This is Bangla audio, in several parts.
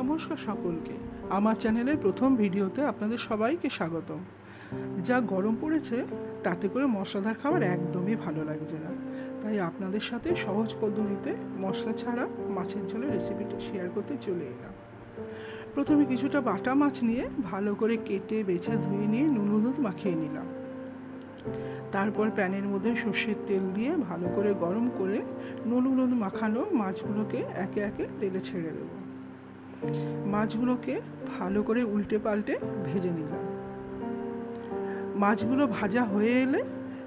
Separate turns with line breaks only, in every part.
নমস্কার সকলকে। আমার চ্যানেলের প্রথম ভিডিওতে আপনাদের সবাইকে স্বাগতম। যা গরম পড়েছে, তাতে করে মশলাদার খাবার একদমই ভালো লাগছে না। তাই আপনাদের সাথে সহজ পদ্ধতিতে মশলা ছাড়া মাছের ঝোলের রেসিপিটি শেয়ার করতে চলে এলাম। প্রথমে কিছুটা বাটা মাছ নিয়ে ভালো করে কেটে, বেছে, ধুয়ে নিয়ে নুন, হলুদ মাখিয়ে নিলাম। তারপর প্যানের মধ্যে সর্ষের তেল দিয়ে ভালো করে গরম করে নুন, হলুদ মাখানো মাছগুলোকে একে একে তেলে ছেড়ে দেবো। মাছগুলোকে ভালো করে উল্টে পাল্টে ভেজে নিলাম। মাছগুলো ভাজা হয়ে এলে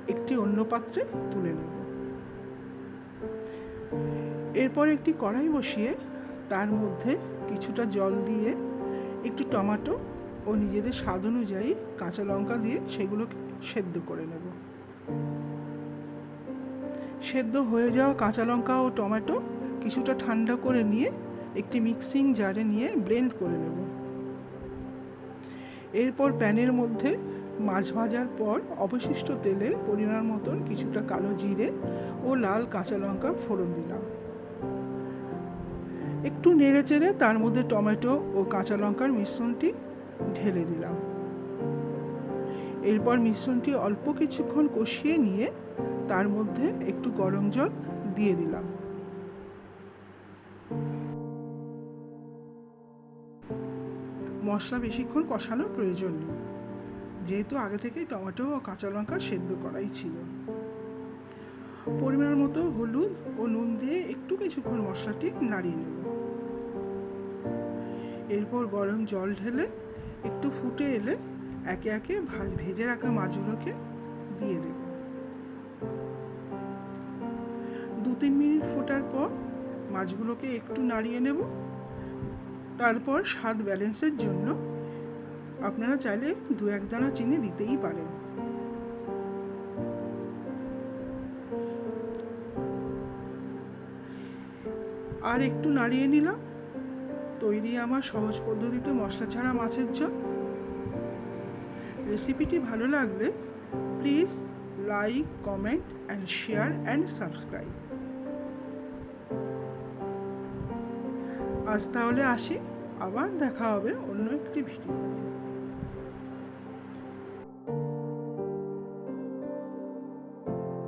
একটি অন্য পাত্রে তুলে নেব। এরপর একটি কড়াই বসিয়ে তার মধ্যে কিছুটা জল দিয়ে একটু টমেটো ও নিজেদের স্বাদ অনুযায়ী কাঁচা লঙ্কা দিয়ে সেগুলোকে সেদ্ধ করে নেব। সেদ্ধ হয়ে যাওয়া কাঁচা লঙ্কা ও টমেটো কিছুটা ঠান্ডা করে নিয়ে একটি মিক্সিং জারে নিয়ে ব্লেন্ড করে নেব। এরপর প্যানের মধ্যে মাছ ভাজার পর অবশিষ্ট তেলে পরিমাণ মতন কিছুটা কালো জিরে ও লাল কাঁচা লঙ্কা ফোড়ন দিলাম। একটু নেড়ে চেড়ে তার মধ্যে টমেটো ও কাঁচা লঙ্কার মিশ্রণটি ঢেলে দিলাম। এরপর মিশ্রণটি অল্প কিছুক্ষণ কষিয়ে নিয়ে তার মধ্যে একটু গরম জল দিয়ে দিলাম। মশলা বেশিক্ষণ কষানোর প্রয়োজন নেই। যেহেতু আগে থেকেই টমেটো ও কাঁচা লঙ্কা সেদ্ধ করাই ছিল। পরিমাণ মতো হলুদ ও নুন দিয়ে একটু কিছুক্ষণ মশলাটি নাড়িয়ে নেব। এরপর গরম জল ঢেলে একটু ফুটে এলে একে একে ভাজ, ভেজে রাখা মাছগুলোকে দিয়ে দেব। দু তিন মিনিট ফোটার পর মাছগুলোকে একটু নাড়িয়ে নেব। তারপর স্বাদ ব্যালেন্সের জন্য আপনারা চাইলে দু এক দানা চিনি দিতেই পারেন। আর একটু নাড়িয়ে নিলাম। তৈরি আমার সহজ পদ্ধতিতে মশলা ছাড়া মাছের ঝোল। রেসিপিটি ভালো লাগলে please like, comment and share and subscribe আজ তাহলে আসি আবার দেখা হবে অন্য একটি ভিডিও